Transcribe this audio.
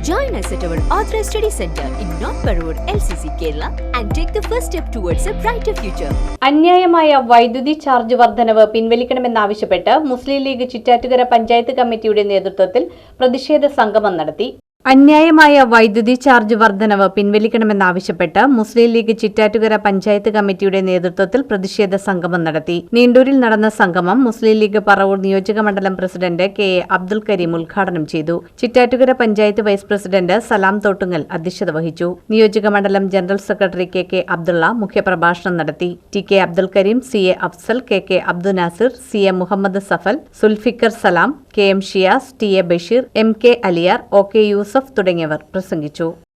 Join us at our Authorized Study Center in North Parur, LCC, Kerala, and take the first step towards a brighter future. അന്യായമായ വൈദ്യുതി charge വർധനവ് പിൻവലിക്കണമെന്നാവശ്യപ്പെട്ട് മുസ്ലിം ലീഗ് ചിറ്റാറ്റുകര പഞ്ചായത്ത് കമ്മിറ്റിയുടെ നേതൃത്വത്തിൽ പ്രതിഷേധ സംഗമം നടത്തി അന്യായമായ വൈദ്യുതി ചാർജ് വർധനവ് പിൻവലിക്കണമെന്നാവശ്യപ്പെട്ട് മുസ്ലിം ലീഗ് ചിറ്റാറ്റുകര പഞ്ചായത്ത് കമ്മിറ്റിയുടെ നേതൃത്വത്തിൽ പ്രതിഷേധ സംഗമം നടത്തി. നീണ്ടൂരിൽ നടന്ന സംഗമം മുസ്ലിം ലീഗ് പറവൂർ നിയോജക മണ്ഡലം president K A Abdul Kareem ഉദ്ഘാടനം ചെയ്തു. ചിറ്റാറ്റുകര പഞ്ചായത്ത് വൈസ് പ്രസിഡന്റ് സലാം തോട്ടുങ്ങൽ അധ്യക്ഷത വഹിച്ചു. നിയോജക മണ്ഡലം general secretary K K Abdulla മുഖ്യപ്രഭാഷണം നടത്തി. T K Abdul Kareem C A Afsal K K Abdul Nasir C A Muhammad Safal Sulfikar Salam K M Shiyas T A Basheer M K Aliyar O K Yusuf തുടങ്ങിയവർ പ്രസംഗിച്ചു